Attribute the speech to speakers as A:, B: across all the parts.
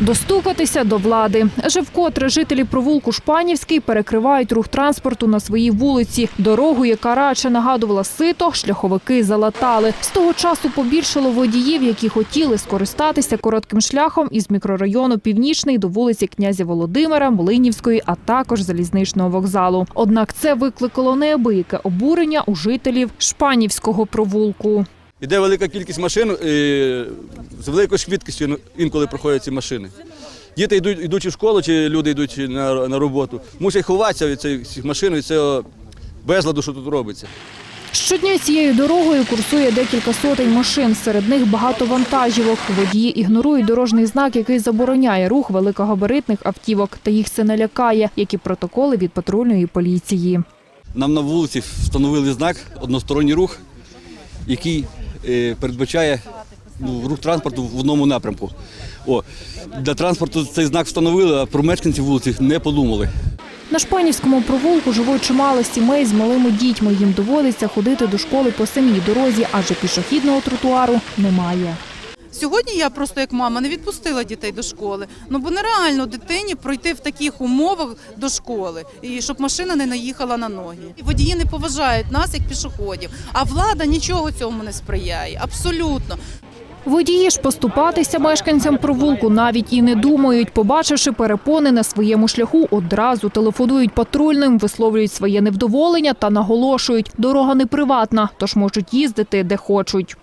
A: Достукатися до влади. Вже вкотре жителі провулку Шпанівський перекривають рух транспорту на своїй вулиці. Дорогу, яка радше нагадувала сито, шляховики залатали. З того часу побільшало водіїв, які хотіли скористатися коротким шляхом із мікрорайону Північний до вулиці князя Володимира, Млинівської, а також залізничного вокзалу. Однак це викликало неабияке обурення у жителів Шпанівського провулку.
B: Іде велика кількість машин, з великою швидкістю інколи проходять ці машини. Діти йдуть, йдучи в школу, чи люди йдуть на, на роботу, мусять ховатися від цих цих машин, від цього безладу, що тут робиться.
A: Щодня цією дорогою курсує декілька сотень машин. Серед них багато вантажівок. Водії ігнорують дорожній знак, який забороняє рух великогабаритних автівок. Та їх це не лякає, як і протоколи від патрульної поліції.
B: Нам на вулиці встановили знак односторонній рух, який е, передбачає ну, рух транспорту в одному напрямку. О, для транспорту цей знак встановили, а про мешканців вулиці не подумали.
A: На Шпанівському провулку живуть чимало сімей з малими дітьми. Їм доводиться ходити до школи по самій дорозі, адже пішохідного тротуару немає.
C: Сьогодні я просто як мама не відпустила дітей до школи. Ну бо нереально дитині пройти в таких умовах до школи, і щоб машина не наїхала на ноги. Водії не поважають нас як пішоходів, а влада нічого цьому не сприяє. Абсолютно.
A: Водії ж поступатися мешканцям провулку навіть і не думають. Побачивши перепони на своєму шляху, одразу телефонують патрульним, висловлюють своє невдоволення та наголошують, дорога не приватна, тож можуть їздити де хочуть.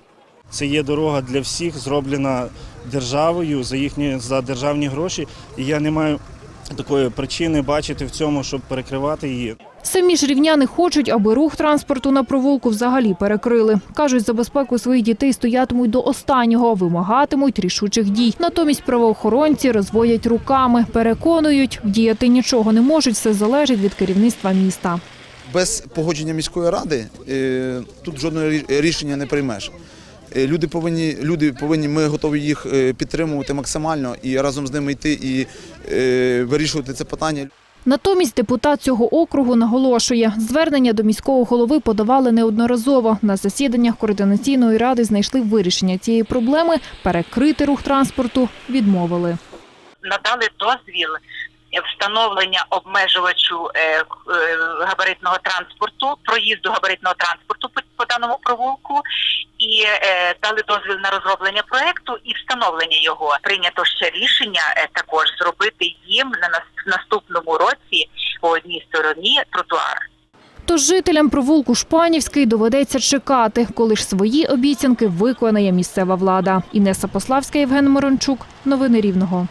D: Це є дорога для всіх, зроблена державою за їхні за державні гроші. І я не маю такої причини бачити в цьому, щоб перекривати її.
A: Самі ж рівняни хочуть, аби рух транспорту на провулку взагалі перекрили. Кажуть, за безпеку своїх дітей стоятимуть до останнього, вимагатимуть рішучих дій. Натомість правоохоронці розводять руками, переконують, вдіяти нічого не можуть, все залежить від керівництва міста.
E: без погодження міської ради е, тут жодного рішення не приймеш. Е, Люди повинні, люди повинні, ми готові їх е, підтримувати максимально і разом з ними йти і вирішувати це питання.
A: Натомість депутат цього округу наголошує, звернення до міського голови подавали неодноразово. На засіданнях координаційної ради знайшли вирішення цієї проблеми, перекрити рух транспорту відмовили.
F: надали дозвіл встановлення обмежувачу е, е, габаритного транспорту, проїзду габаритного транспорту по, даному провулку, і е, дали дозвіл на розроблення проекту і встановлення його. Прийнято ще рішення е, також зробити їм на нас- наступному році по одній стороні тротуар.
A: Тож жителям провулку Шпанівський доведеться чекати, коли ж свої обіцянки виконає місцева влада. Інеса Пославська, Євген Морончук. Новини Рівного.